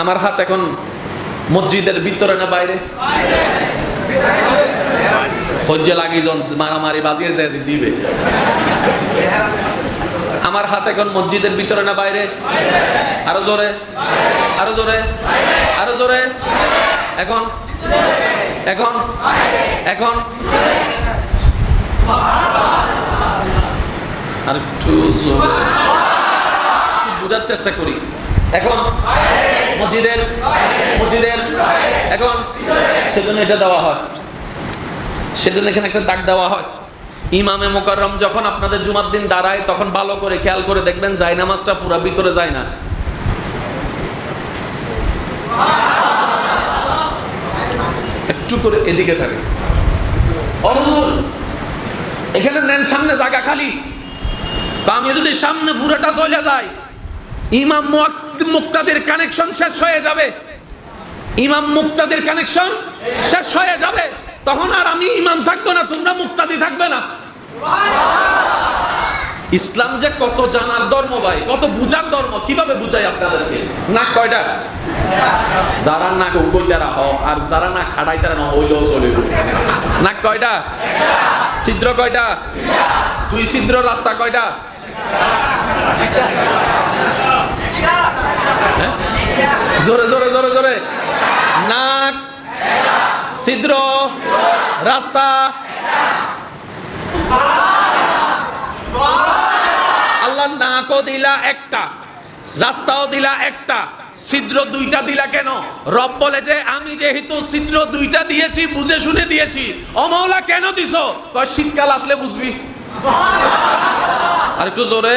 আমার হাত এখন মসজিদের ভিতরে না বাইরে? হজ্জে লাগি জন মারামারি বাজিয়ে যায় দিবে। আমার হাত এখন মসজিদের ভিতরে না বাইরে? আরও জোরে। আরও জোরে। আরও জোরে। এখন। এখন। এখন। আর একটু বোঝার চেষ্টা করি। এখন। মসজিদের মসজিদের, এখন সেজন্য এটা দেওয়া হয়। সেজন্য এখানে একটা দাগ দেওয়া হয়। ইমামে মোকাররম যখন আপনাদের জুমার দিন দাঁড়ায়, তখন ভালো করে খেয়াল করে দেখবেন যায় নামাজটা পুরা ভিতরে যায় না। একটু করে এদিকে থাকে। এখানে নেন সামনে জায়গা খালি। আমি যদি সামনে পুরোটা চলে যাই, ইমাম মুক্তাদের কানেকশন শেষ হয়ে যাবে। ইমাম মুক্তাদের কানেকশন শেষ হয়ে যাবে। তখন আর আমি ইমাম থাকব না, তোমরা মুক্তাদি থাকবে না। ইসলাম যে কত জানার ধর্ম ভাই, কত বুঝার ধর্ম, কীভাবে বুঝাই আপনাদেরকে? না কয়টা? যারা নাক উগল তারা হ আর যারা না খাড়াই তারা না হইলেও চলে নাক কয়টা? ছিদ্র কয়টা? দুই ছিদ্র, রাস্তা কয়টা? জোরে জোরে জোরে জোরে। নাক, ছিদ্র, রাস্তা। আল্লাহ নাকও দিলা একটা, রাস্তাও দিলা একটা, ছিদ্র দুইটা দিলা কেন? রব বলে যে, আমি যেহেতু ছিদ্র দুইটা দিয়েছি, বুঝে শুনে দিয়েছি। অমৌলা কেন দিছো? কয়, শীতকাল আসলে বুঝবি। আর একটু জোরে।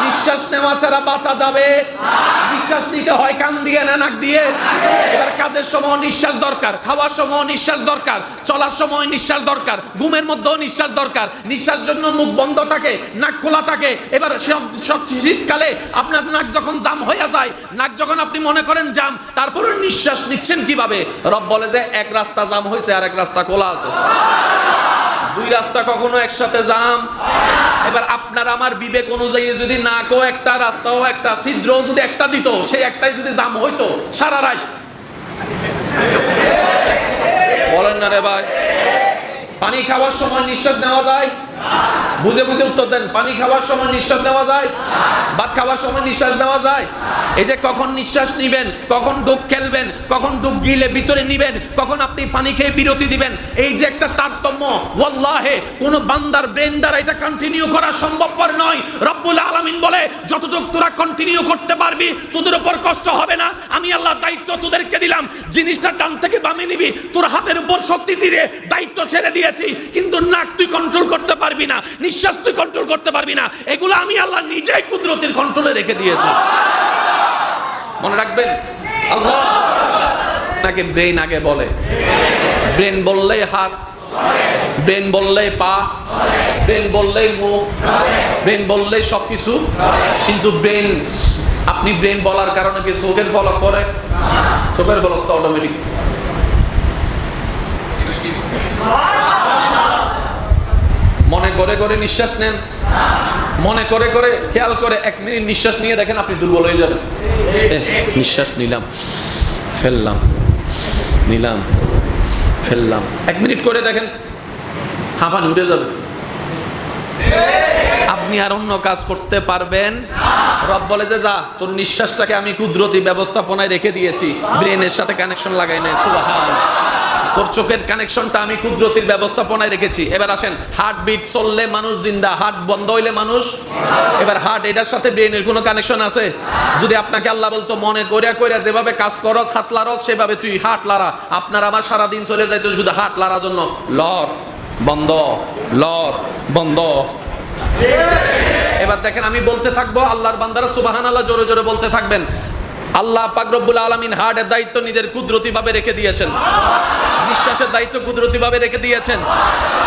নিঃশ্বাস নেওয়া ছাড়া বাঁচা যাবে। নিঃশ্বাস নিতে হয়, কান দিয়ে না নাক দিয়ে। এবার কাজের সময় নিঃশ্বাস দরকার, খাওয়ার সময় নিঃশ্বাস দরকার, চলার সময় নিঃশ্বাস দরকার, ঘুমের মধ্যেও নিঃশ্বাস দরকার। নিঃশ্বাস জন্য মুখ বন্ধ থাকে, নাক খোলা থাকে। এবার সব সব শীতকালে আপনার নাক যখন জাম হয়ে যায়, নাক যখন আপনি মনে করেন জাম তারপরে নিঃশ্বাস নিচ্ছেন কীভাবে? রব বলে যে, এক রাস্তা জাম হয়েছে আর এক রাস্তা খোলা আছে। দুই রাস্তা কখনো একসাথে যাম। এবার আপনার আমার বিবেক অনুযায়ী যদি না নাকও একটা রাস্তাও, একটা ছিদ্র যদি একটা দিত, সেই একটাই যদি জাম হইতো, সারা রাত। বলেন না রে ভাই। পানি খাওয়ার সময় নিঃশ্বাস নেওয়া যায়? বুঝে বুঝে উত্তর দেন, পানি খাওয়ার সময় নিঃশ্বাস নেওয়া যায়? ভাত খাওয়ার সময় নিঃশ্বাস নেওয়া যায়? এই যে কখন নিঃশ্বাস নিবেন, কখন ডুব খেলবেন, কখন ডুব গিলে ভিতরে নিবেন, কখন আপনি পানি খেয়ে বিরতি দিবেন, এই যে একটা তারতম্য, ওয়াল্লাহে, কোন বান্দার ব্রেন দ্বারা এটা কন্টিনিউ করা সম্ভবপর নয়। রব্বুল আলামিন বলে, যতটুকু তোরা কন্টিনিউ করতে পারবি, তোদের উপর কষ্ট হবে না। আমি আল্লাহ দায়িত্ব তোদেরকে দিলাম। জিনিসটা ডান থেকে বামে নিবি। তোর হাতের উপর শক্তি দিয়ে, দায়িত্ব ছেড়ে দিয়েছি। কিন্তু নাক তুই কন্ট্রোল করতে পারবি না। নিঃশ্বাস তুই কন্ট্রোল করতে পারবি না। এগুলো আমি আল্লাহ নিজেই কুদরতির কন্ট্রোলে রেখে দিয়েছি। মনে রাখবেন? আল্লাহ নাকি ব্রেন আগে বলে। ব্রেন বললেই হাত ব্রেন বললেই পা ব্রেন বললেই মুখ ব্রেন বললেই সব কিছু কিন্তু ব্রেন আপনি ব্রেন বলার কারণে কি চোখের ফলক করে চোখের ফলক তো অটোমেটিক মনে করে করে নিঃশ্বাস নেন। মনে করে করে খেয়াল করে এক মিনিট নিঃশ্বাস নিয়ে দেখেন আপনি দুর্বল হয়ে যাবেন। নিঃশ্বাস নিলাম, ফেললাম নিলাম, ফেললাম। এক মিনিট করে দেখেন হাঁপানি উঠে যাবে। আপনি আর অন্য কাজ করতে পারবেন। রব বলে যে, যা, তোর নিঃশ্বাসটাকে আমি কুদরতি ব্যবস্থাপনায় রেখে দিয়েছি। ব্রেনের সাথে কানেকশন লাগাই নাই সুবহান। তোর চোখের কানেকশনটা আমি কুদরতির ব্যবস্থাপনায় রেখেছি। এবার আসেন হার্ট বিট চললে মানুষ জিন্দা হার্ট বন্ধ হইলে মানুষ। এবার হার্ট এটার সাথে ব্রেনের কোনো কানেকশন আছে? যদি আপনাকে আল্লাহ বলতো, মনে করিয়া করিয়া যেভাবে কাজ করস, হাত লারস, সেভাবে তুই হাট লারা। আপনার আমার সারাদিন চলে যাইতো শুধু হাট লারার জন্য। লর, বন্ধ লর, বন্ধ। এবার দেখেন, আমি বলতে থাকব, আল্লাহর বান্দারা সুবাহান আল্লাহ জোরে জোরে বলতে থাকবেন। আল্লাহ পাকরবুল আলমিন হার্টের দায়িত্ব নিজের কুদরতিভাবে রেখে দিয়েছেন। নিঃশ্বাসের দায়িত্ব কুদরতিভাবে রেখে দিয়েছেন।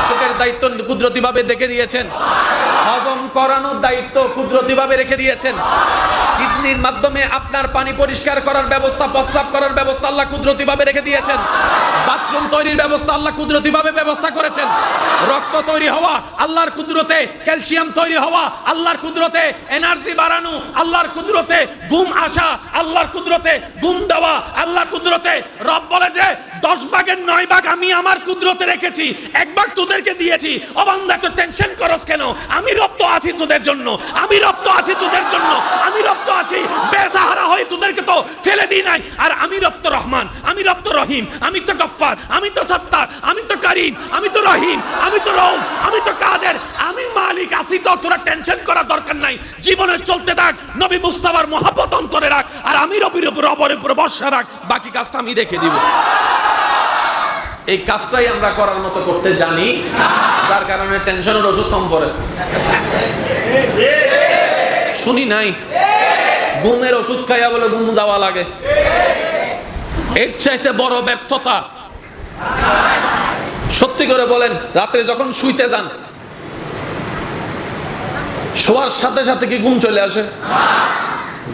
চোখের দায়িত্ব কুদরতিভাবে রেখে দিয়েছেন। হজম করানোর দায়িত্ব কুদরতিভাবে রেখে দিয়েছেন। পানির মাধ্যমে আপনার পানি পরিষ্কার করার ব্যবস্থা, প্রস্রাব করার ব্যবস্থা আল্লাহ কুদরতি ভাবে রেখে দিয়েছেন। বাথরুম তৈরির ব্যবস্থা আল্লাহ কুদরতি ভাবে ব্যবস্থা করেছেন। রক্ত তৈরি হওয়া, আল্লাহর কুদরতে ক্যালসিয়াম তৈরি হওয়া, আল্লাহর কুদরতে এনার্জি বাড়ানো, আল্লাহর কুদরতে ঘুম আসা, আল্লাহর কুদরতে ঘুম দেওয়া, আল্লাহর কুদরতে রব বলে যে দশ ভাগের নয় ভাগ আমি আমার কুদরতে রেখেছি। এক ভাগ তোদেরকে দিয়েছি। অবান্ধা তো টেনশন করস কেন? আমি রব তো আছি তোদের জন্য। আমি রব তো আছি তোদের জন্য। আমি রব তো আছি। বেসাহারা হয়ে তোদেরকে তো ফেলে দিই নাই। আর আমি রব তো রহমান। আমি রপ্ত রহিম। আমি তো গফফার। আমি তো সত্তার। আমি তো করিম। আমি তো রহিম। আমি তো রৌফ আমি তো কাদের। আমি মালিক। আছি তো, তোরা টেনশন করার দরকার নাই। জীবনে চলতে থাক। নবী মুস্তাফার মহাপত অন্তরে রাখ। আর আমি রবির উপর রবরের উপর বর্ষা রাখ। বাকি কাজটা আমি দেখে দিব। এই কাজটাই আমরা করার মতো করতে জানি, যার কারণে টেনশনের ওষুধ কম পড়ে। শুনি নাই? ঘুমের ওষুধ খাইয়া বলে ঘুম যাওয়া লাগে। এর চাইতে বড় ব্যর্থতা। সত্যি করে বলেন, রাত্রে যখন শুইতে যান, শোয়ার সাথে সাথে কি ঘুম চলে আসে?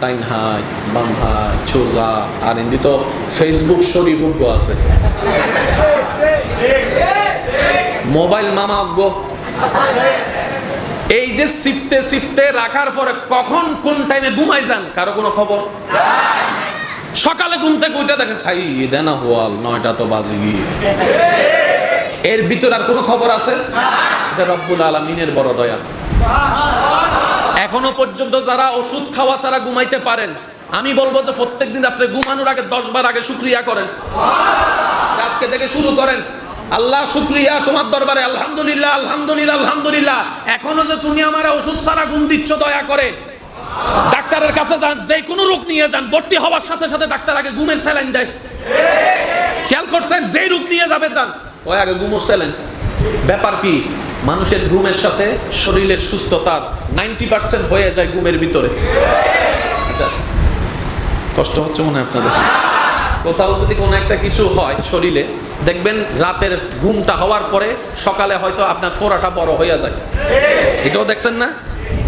ডাইন হাই, বাম হাই ছোজা আর হিন্দি তো ফেসবুক শরীফ আছে। মোবাইল মামা অজ্ঞ এই যে সিপতে সিপতে রাখার পরে কখন কোন টাইমে ঘুমাই যান, কারও কোনো খবর? সকালে ঘুম থেকে উঠে দেখেন, খাই দেনা হোয়াল, নয়টা তো বাজে গিয়ে। এর ভিতর আর কোনো খবর আছে? রব্বুল আলমিনের বড় দয়া। এখনও পর্যন্ত যারা ওষুধ খাওয়া ছাড়া ঘুমাইতে পারেন, আমি বলব যে প্রত্যেকদিন রাত্রে ঘুমানোর আগে দশ বার আগে শুক্রিয়া করেন। আজকে থেকে শুরু করেন। আল্লাহ শুক্রিয়া, তোমার দরবারে আলহামদুলিল্লাহ আলহামদুলিল্লাহ আলহামদুলিল্লাহ। এখনও যে তুমি আমার ওষুধ ছাড়া ঘুম দিচ্ছ, দয়া করে। ডাক্তারের কাছে যান, যে কোনো রোগ নিয়ে যান, ভর্তি হওয়ার সাথে সাথে ডাক্তার আগে গুমের স্যালাইন দেয়। খেয়াল করছেন? যে রোগ নিয়ে যাবে যান। ওই আগে ঘুমোর স্যালাইন। ব্যাপার কি? মানুষের ঘুমের সাথে শরীরের সুস্থতার নাইনটি পার্সেন্ট হয়ে যায় ঘুমের ভিতরে। আচ্ছা কষ্ট হচ্ছে মনে হয় আপনাদের। কোথাও যদি কোনো একটা কিছু হয় শরীরে দেখবেন রাতের ঘুমটা হওয়ার পরে সকালে হয়তো আপনার ফোড়াটা বড় হয়ে যায়। এটাও দেখছেন না?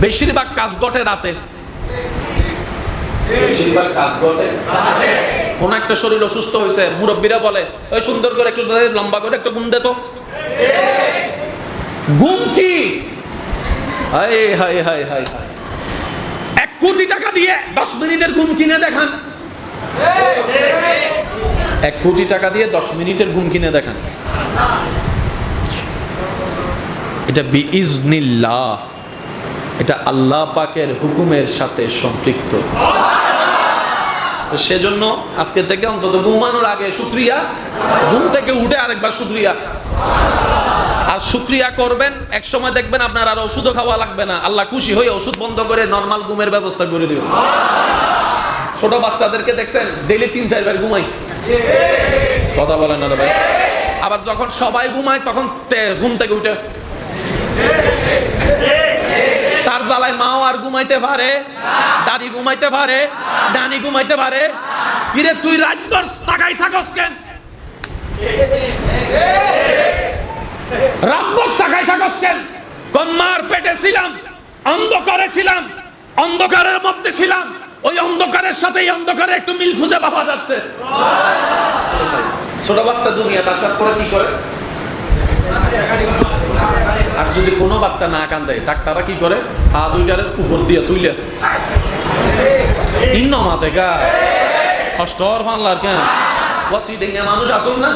বেশিরভাগ কাজ ঘটে রাতে। বেশিরভাগ কাজ ঘটে কোন একটা শরীর অসুস্থ হয়েছে মুরব্বীরা বলে ওই সুন্দর করে একটু লম্বা করে একটু ঘুম দে তো। ঘুম কি? এক কোটি টাকা দিয়ে দশ মিনিটের ঘুম কিনে দেখান। এক কোটি টাকা দিয়ে দশ মিনিটের ঘুম কিনে দেখান। এটা বিইজনিল্লাহ। এটা আল্লাহ পাকের হুকুমের সাথে সম্পৃক্ত। তো সেজন্য আজকে থেকে অন্তত ঘুমানোর আগে শুক্রিয়া ঘুম থেকে উঠে আরেকবার শুক্রিয়া আর শুক্রিয়া করবেন, এক সময় দেখবেন আপনার আর ওষুধও খাওয়া লাগবে না। আল্লাহ খুশি হয়ে ওষুধ বন্ধ করে নর্মাল ঘুমের ব্যবস্থা করে দিবে ছোট বাচ্চাদেরকে দেখছেন ডেলি তিন চারবার ঘুমাই। কথা বলেন না ভাই। আবার যখন সবাই ঘুমায়, তখন ঘুম থেকে উঠে। তার জ্বালায় মাও আর ঘুমাইতে পারে, দাদি ঘুমাইতে পারে ডানি ঘুমাইতে পারে। কিরে, তুই রাতভর তাকাই থাকস কেন? রাতভর তাকাই থাকস কেন? কোন পেটে ছিলাম, অন্ধকারে ছিলাম, অন্ধকারের মধ্যে ছিলাম। ওই অন্ধকারের সাথে এই অন্ধকারে একটু মিল খুঁজে পাওয়া যাচ্ছে। ছোট বাচ্চা দুনিয়া, তার সাথে করে কি করে? আর যদি কোনো বাচ্চা না কান্দে ডাক্তাররা কি করে? পা দুইটারে উপর দিয়ে তুইলে। ইন্ন মাতে গা। কষ্টর ফানলার কেন? ও সিডেঙ্গা মানুষ আসুন না?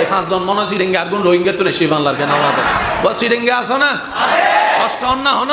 এই পাঁচজন মনে সিডেঙ্গা আর গুণ রোহিঙ্গা তো নেশি ফানলার কেন? আমাদের ও সিডেঙ্গা আসো না? কষ্ট না হন?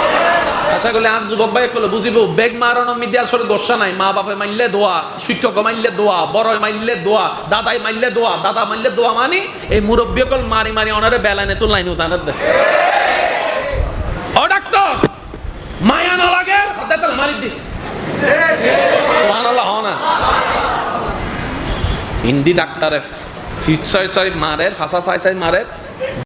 আশা করলে আর যুবক ভাই কলে বুঝিব, বেগ মারানো মিডিয়া সর গোসা নাই। মা বাপে মাইলে দোয়া, শিক্ষক মাইলে দোয়া বড় মাইলে দোয়া, দাদাই মাইলে দোয়া, দাদা মাইলে দোয়া মানি, এই মুরব্বী কল মারি মারি অনারে বেলানে তো লাইন উঠানোর দে। ও ডাক্তার, মায়া না লাগে? হদা তোর মারি দি। সুবহানাল্লাহ হ না। হিন্দি ডাক্তারে ফিট সাই সাই মারে ফাঁসা সাই সাই মারে